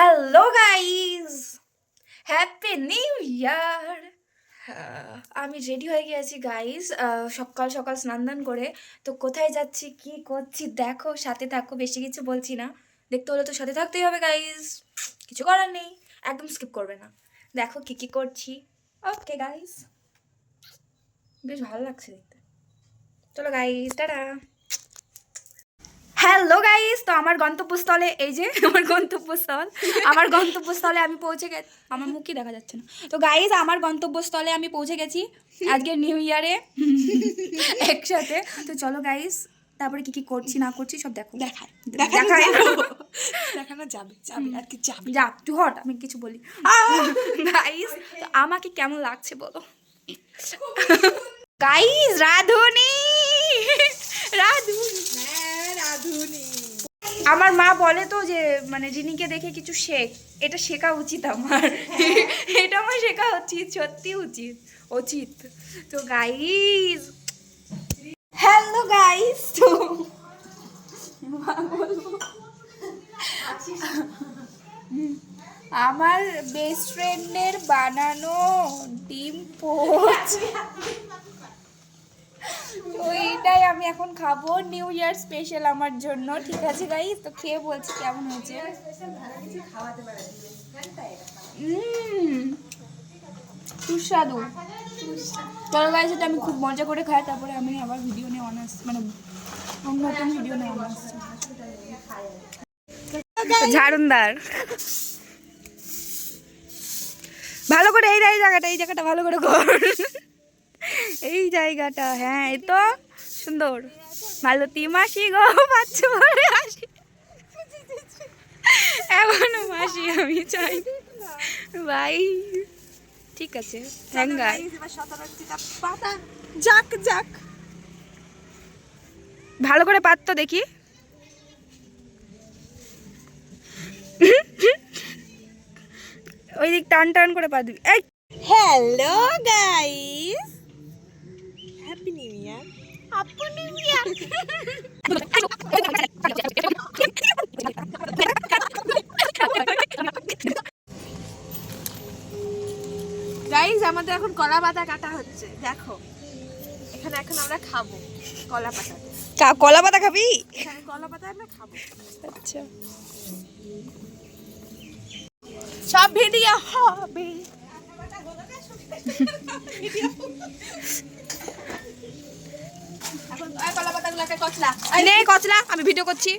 Hello guys happy new year আমি ready হয়ে গেছি গাইস সকাল সকাল স্নান দান করে। তো কোথায় যাচ্ছি, কি করছি, দেখো, সাথে থাকো, বেশি কিছু বলছি না। দেখতে হলে তো সাথে থাকতেই হবে গাইস কিছু করার নেই, একদম স্কিপ করবে না। দেখো কি কি করছি। ওকে গাইস বেশ ভালো লাগছে দেখতে। চলো গাইস টাটা। হ্যালো গাইস তো আমার গন্তব্যস্থলে এই যে আমার গন্তব্যস্থল আমার গন্তব্যস্থলে আমি পৌঁছে গেছি আমার মুখই দেখা যাচ্ছে না। তো গাইস আমার গন্তব্যস্থলে আমি পৌঁছে গেছি আজকে নিউ ইয়ারে একসাথে। তো চলো গাইস তারপরে কি কি করছি না করছি সব দেখো। দেখায় দেখাই দেখানো যাবে। যাবে। আর কি যাবে। যা তুই হট আমি কিছু বলি। গাইস আমাকে কেমন লাগছে বলো? গাইস রাধুনি! রাধুনি! আমার মা বলে তো যে মানে রিনিকে দেখে কিছু শেখ, এটা শেখা উচিত আমার। এটা আমার শেখা উচিত, সত্যি উচিত উচিত। তো গাইস হ্যালো গাইস তো আমার বেস্ট ফ্রেন্ডের বানানো ডিম পোচ। তো এইটাই আমি এখন খাব নিউ ইয়ার স্পেশাল আমার জন্য, ঠিক আছে গাইস তো খেয়ে বলছি কেমন হয়েছে? সুস্বাদু। চলো গাইস এটা আমি খুব মজা করে খাই, তারপরে আমি আবার ভিডিও নিয়ে অন আসছি মানে নতুন ভিডিও নিয়ে অন আসছি ঝাড়ুনদার। ভালো করে এই এই জায়গাটা এই জায়গাটা ভালো করে কর। এই জায়গাটা হ্যাঁ এই তো, সুন্দর। মালতী মাসি গো, পাচ্ছ এখনও মাসি আমি চাই। ভাই, ঠিক আছে যাক যাক। ভালো করে পাত তো দেখি। ওই দিক টান টান করে পা দিবি। এই hello guys happy new year guys আমাদের এখন কলা পাতা কাটা হচ্ছে। দেখো এখানে এখন আমরা খাব কলা পাতা। কলা পাতা খাবি? এখানে কলা পাতা আমরা খাব। আচ্ছা। সব ভিডিও হবে। নে কচলা আমি ভিডিও করছি।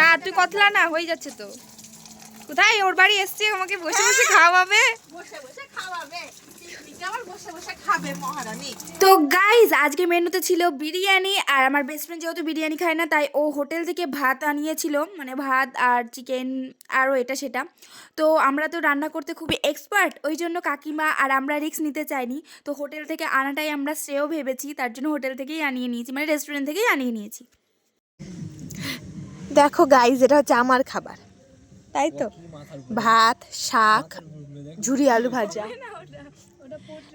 না তুই কতলা না হয়ে যাচ্ছে তো। কোথায়? ওর বাড়ি এসছে আমাকে বসে বসে খাওয়াবে। বসে বসে খাওয়াবে। পিকনিকে বসে বসে খাবে মহারানী। তো গাইজ আজকে মেনুতে ছিল বিরিয়ানি আর আমার বেস্ট ফ্রেন্ড যেহেতু বিরিয়ানি খায় না তাই ও হোটেল থেকে ভাত আনিয়েছিল মানে ভাত আর চিকেন আরও এটা সেটা। তো আমরা তো রান্না করতে খুবই এক্সপার্ট ওই জন্য কাকিমা আর আমরা রিস্ক নিতে চাইনি। তো হোটেল থেকে আনাটাই আমরা শ্রেয় ভেবেছি তার জন্য হোটেল থেকেই আনিয়ে নিয়েছি মানে রেস্টুরেন্ট থেকেই আনিয়ে নিয়েছি। দেখো গাইজ এটা হচ্ছে আমার খাবার তাই তো? ভাত শাক ঝুরি আলু ভাজা।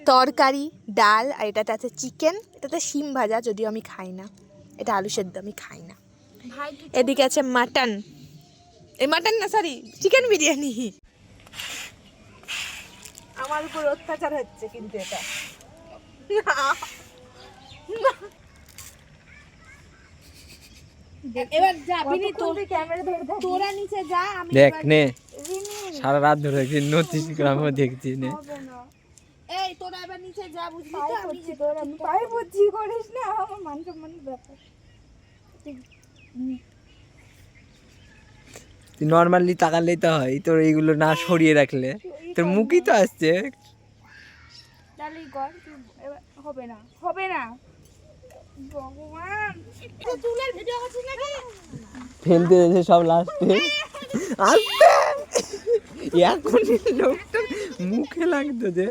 তরকারি ডাল আর এটাতে আছে চিকেন এটাতে শিম ভাজা যদিও আমি খাই না। এটা আলু সেদ্ধ আমি খাই না। এদিকে আছে মাটন। এই মাটন না সরি চিকেন বিরিয়ানি। আমার উপর অত্যাচার হচ্ছে কিন্তু এটা। এবার যাবি তোরা নিচে যা আমি দেখ নে। সারা রাত ধরে দেখছি নতিস গ্রামে দেখছি নে। তোরা এবার নিচে যা বুঝলি তো আমি যে আমি পায়ে করিস না আমার মান সম্মানের ব্যাপার। তুই নর্মালি তাকালেই তো হয় তোর এইগুলো না সরিয়ে রাখলে। তোর মুখই তো আসছে। তাহলে কর হবে না হবে না। ভগবান। চুলের ভিডিও করছিস নাকি? ফেলতে এসে সব লাস্টে। আসতে! এখন লোকটা মুখে লাগতো যে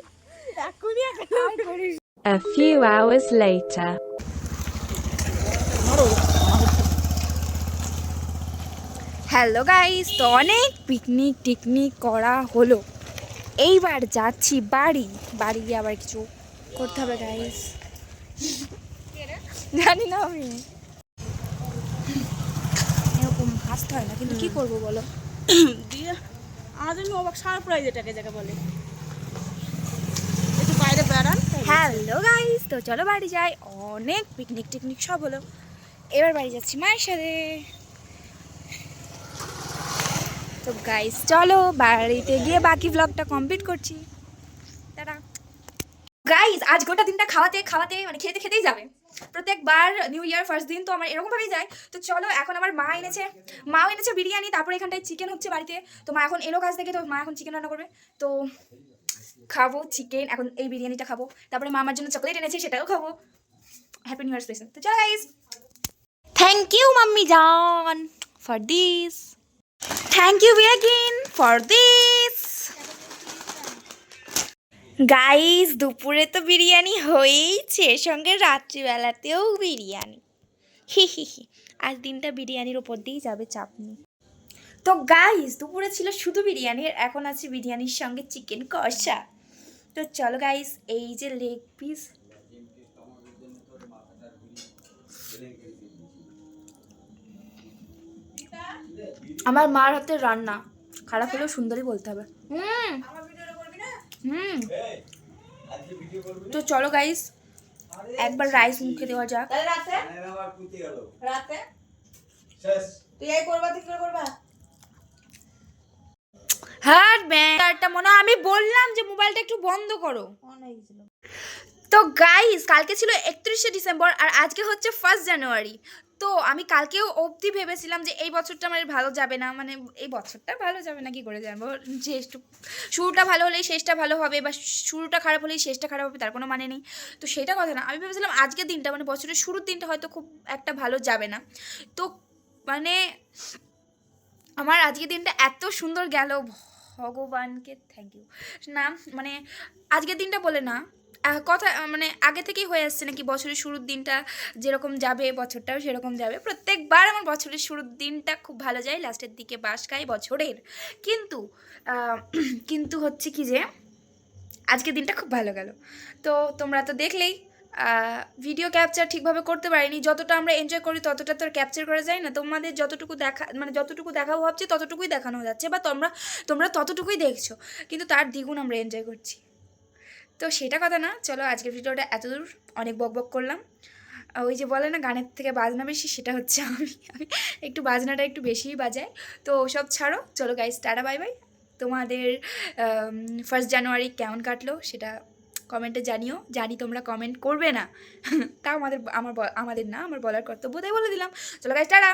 A few hours later. Hello guys তো অনেক পিকনিক টিকনিক করা হলো। এইবার যাচ্ছি বাড়ি। বাড়ি গিয়ে আবার কিছু করতে হবে গাইস জানি না আমি। এরকম হাসতে হয় না কিন্তু কি করব বলো? দিয়ে আমাদের অবাক সারপ্রাইজ এটাকে যাকে বলে। হ্যালো গাইস তো চলো বাড়ি যাই। অনেক পিকনিক টিকনিক সব হলো। এবার বাড়ি যাচ্ছি মায়ের সাথে। তো গাইস চলো বাড়িতে গিয়ে বাকি ব্লগটা কমপ্লিট করছি। টাটা। গাইস আজ গোটা দিনটা খাওয়াতে খাওয়াতে মানে খেতে খেতেই যাবে। প্রত্যেকবার নিউ ইয়ার ফার্স্ট দিন তো আমার এরকমভাবেই যায়। তো চলো, এখন আমার মা এনেছে। মাও এনেছে বিরিয়ানি, তারপরে এখানটায় চিকেন হচ্ছে বাড়িতে। তো মা এখন এলো কাজ থেকে, তো মা এখন চিকেন রান্না করবে। তো খাব চিকেন এখন এই বিরিয়ানিটা খাব। তারপরে মামার জন্য চকলেট এনেছে, সেটাও খাব। হ্যাপি নিউ ইয়ার স্পেশাল তো চলো গাইস থ্যাংক ইউ মাম্মি জান ফর দিস থ্যাংক ইউ বিয়াগিন ফর দিস গাইস দুপুরে তো বিরিয়ানি হয়েইছে, সঙ্গে রাত্রিবেলাতেও বিরিয়ানি। হি হি হি। আজ দিনটা বিরিয়ানির ওপর দিয়েই যাবে চাপ নেই তো গাইস দুপুরে ছিল শুধু বিরিয়ানি এখন আছে বিরিয়ানির সঙ্গে চিকেন কষা। তো চলো গাইস এই যে লেগ পিস আমার মার হাতের রান্না। খারাপ হলেও সুন্দরই বলতে হবে। হুম। হুম। তো চলো গাইস একবার রাইস মুখে দেওয়া যাক। রাতে? রাতে? তুই এই করবা তুই করবা হ্যাঁ হয় আমি বললাম যে মোবাইলটা একটু বন্ধ করো। তো গাইস কালকে ছিল একত্রিশে ডিসেম্বর আর আজকে হচ্ছে ফার্স্ট জানুয়ারি তো আমি কালকেও অবধি ভেবেছিলাম যে এই বছরটা আমার ভালো যাবে না মানে এই বছরটা ভালো যাবে না কি করে জানব? যে শুরুটা ভালো হলেই শেষটা ভালো হবে বা শুরুটা খারাপ হলেই শেষটা খারাপ হবে তার কোনো মানে নেই। তো সেটা কথা না আমি ভেবেছিলাম আজকের দিনটা মানে বছরের শুরুর দিনটা হয়তো খুব একটা ভালো যাবে না। তো মানে আমার আজকের দিনটা এত সুন্দর গেল ভগবানকে থ্যাংক ইউ না মানে আজকের দিনটা বলে না কথা মানে আগে থেকেই হয়ে আসছে নাকি বছরের শুরুর দিনটা যেরকম যাবে, বছরটাও সেরকম যাবে। প্রত্যেকবার আমার বছরের শুরুর দিনটা খুব ভালো যায় লাস্টের দিকে বাস খাই বছরের। কিন্তু কিন্তু হচ্ছে কি যে, আজকের দিনটা খুব ভালো গেল। তো তোমরা তো দেখলেই ভিডিও ক্যাপচার ঠিকভাবে করতে পারিনি। যতটা আমরা এনজয় করি, ততটা তো ক্যাপচার করা যায় না। তোমাদের যতটুকু দেখা মানে যতটুকু দেখাবো ভাবছি, ততটুকুই দেখানো যাচ্ছে বা তোমরা তোমরা ততটুকুই দেখছ। কিন্তু তার দ্বিগুণ আমরা এনজয় করছি। তো সেটা কথা না। চলো আজকের ভিডিওটা এতদূর। অনেক বক বক করলাম। ওই যে বলে না, গানের থেকে বাজনা বেশি, সেটা হচ্ছে আমি আমি একটু বাজনাটা একটু বেশিই বাজাই। তো সব ছাড়ো। চলো গাইজ টাটা বাই বাই তোমাদের ফার্স্ট জানুয়ারি কেমন কাটলো, সেটা কমেন্টে জানিও। জানি তোমরা কমেন্ট করবে না। তা আমাদের, আমার আমাদের না, আমার বলার কর্তব্য, তাই বলে দিলাম। চলো গাছ টাটা!